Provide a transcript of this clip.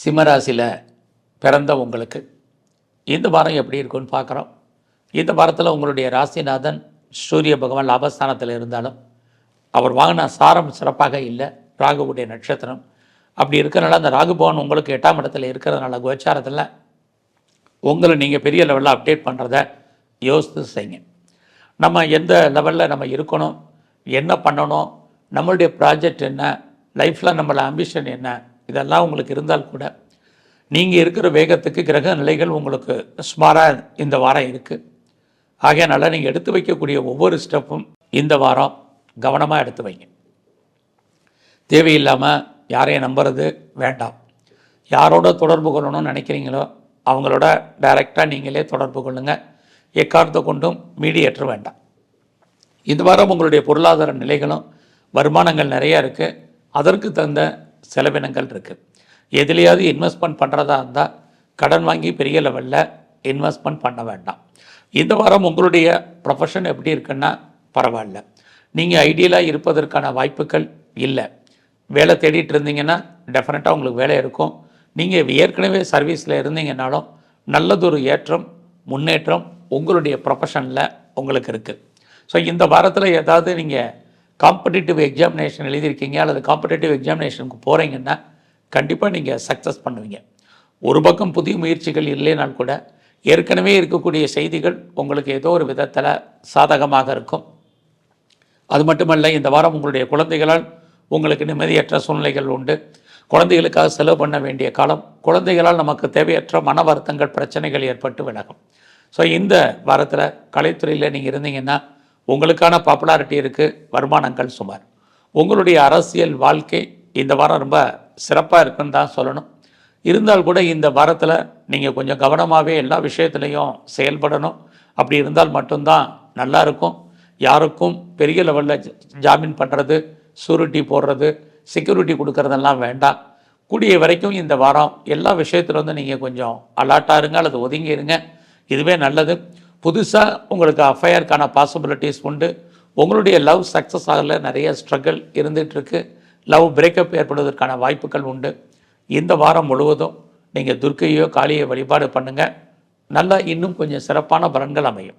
சிம்மராசியில் பிறந்த உங்களுக்கு இந்த வாரம் எப்படி இருக்குன்னு பார்க்குறோம். இந்த வாரத்தில் உங்களுடைய ராசிநாதன் சூரிய பகவான் லாபஸ்தானத்தில் இருந்தாலும் அவர் வாங்கின சாரம் சிறப்பாக இல்லை. ராகுவுடைய நட்சத்திரம் அப்படி இருக்கிறனால அந்த ராகு பவன் உங்களுக்கு எட்டாம் இடத்துல இருக்கிறதுனால கோச்சாரத்தில் உங்களை நீங்கள் பெரிய லெவலில் அப்டேட் பண்ணுறத யோசித்து செய்யுங்க. நம்ம எந்த லெவலில் நம்ம இருக்கணும் என்ன பண்ணணும் நம்மளுடைய ப்ராஜெக்ட் என்ன லைஃப்பில் நம்மளோட அம்பிஷன் என்ன இதெல்லாம் உங்களுக்கு இருந்தால் கூட நீங்கள் இருக்கிற வேகத்துக்கு கிரக நிலைகள் உங்களுக்கு சுமாராக இந்த வாரம் இருக்குது ஆகையனால நீங்கள் எடுத்து வைக்கக்கூடிய ஒவ்வொரு ஸ்டெப்பும் இந்த வாரம் கவனமாக எடுத்து வைங்க. தேவையில்லாமல் யாரையும் நம்புறது வேண்டாம். யாரோட தொடர்பு கொள்ளணும்னு நினைக்கிறீங்களோ அவங்களோட டைரெக்டாக நீங்களே தொடர்பு கொள்ளுங்கள் எக்காரத்தை கொண்டும் மீடியேற்ற வேண்டாம். இந்த வாரம் உங்களுடைய பொருளாதார நிலைகளும் வருமானங்கள் நிறையா இருக்குது அதற்கு தகுந்த செலவினங்கள் இருக்குது எதுலேயாவது இன்வெஸ்ட்மெண்ட் பண்ணுறதா இருந்தால் கடன் வாங்கி பெரிய லெவலில் இன்வெஸ்ட்மெண்ட் பண்ண வேண்டாம். இந்த வாரம் உங்களுடைய ப்ரொஃபஷன் எப்படி இருக்குன்னா பரவாயில்ல. நீங்கள் ஐடியலாக இருப்பதற்கான வாய்ப்புகள் இல்லை. வேலை தேடிட்டு இருந்தீங்கன்னா டெஃபினட்டாக உங்களுக்கு வேலை இருக்கும். நீங்கள் ஏற்கனவே சர்வீஸில் இருந்தீங்கன்னாலும் நல்லதொரு ஏற்றம் முன்னேற்றம் உங்களுடைய ப்ரொஃபஷனில் உங்களுக்கு இருக்குது ஸோ இந்த வாரத்தில் ஏதாவது நீங்கள் காம்படிட்டிவ் எக்ஸாமினேஷன் எழுதியிருக்கீங்க அல்லது காம்படிட்டிவ் எக்ஸாமினேஷனுக்கு போகிறீங்கன்னா கண்டிப்பாக நீங்கள் சக்ஸஸ் பண்ணுவீங்க. ஒரு பக்கம் புதிய முயற்சிகள் இல்லைனால் கூட ஏற்கனவே இருக்கக்கூடிய செய்திகள் உங்களுக்கு ஏதோ ஒரு விதத்தில் சாதகமாக இருக்கும். அது மட்டுமல்ல இந்த வாரம் உங்களுடைய குழந்தைகளால் உங்களுக்கு நிம்மதியற்ற சூழ்நிலைகள் உண்டு. குழந்தைகளுக்காக செலவு பண்ண வேண்டிய காலம் குழந்தைகளால் நமக்கு தேவையற்ற மன வருத்தங்கள் பிரச்சனைகள் ஏற்பட்டு விலகும். ஸோ இந்த வாரத்தில் கலைத்துறையில் நீங்கள் இருந்தீங்கன்னா உங்களுக்கான பாப்புலாரிட்டி இருக்குது வருமானங்கள் சுமார். உங்களுடைய அரசியல் வாழ்க்கை இந்த வாரம் ரொம்ப சிறப்பாக இருக்குன்னு தான் சொல்லணும். இருந்தால் கூட இந்த வாரத்தில் நீங்கள் கொஞ்சம் கவனமாகவே எல்லா விஷயத்துலையும் செயல்படணும். அப்படி இருந்தால் மட்டும்தான் நல்லாயிருக்கும் யாருக்கும் பெரிய லெவலில் ஜாமீன் பண்ணுறது சூரிட்டி போடுறது செக்யூரிட்டி கொடுக்கறதெல்லாம் வேண்டாம். கூடிய வரைக்கும் இந்த வாரம் எல்லா விஷயத்தில் வந்து நீங்கள் கொஞ்சம் அலர்ட்டாக இருங்க அல்லது ஒதுங்கிடுங்க இதுவே நல்லது. புதுசாக உங்களுக்கு அஃபையருக்கான பாசிபிலிட்டிஸ் உண்டு. உங்களுடைய லவ் சக்ஸஸ் ஆகல நிறைய ஸ்ட்ரகிள் இருந்துகிட்ருக்கு லவ் பிரேக்கப் ஏற்படுவதற்கான வாய்ப்புகள் உண்டு. இந்த வாரம் முழுவதும் நீங்கள் துர்க்கையோ காளியோ வழிபாடு பண்ணுங்கள் நல்லா இன்னும் கொஞ்சம் சிறப்பான பலன்கள் அமையும்.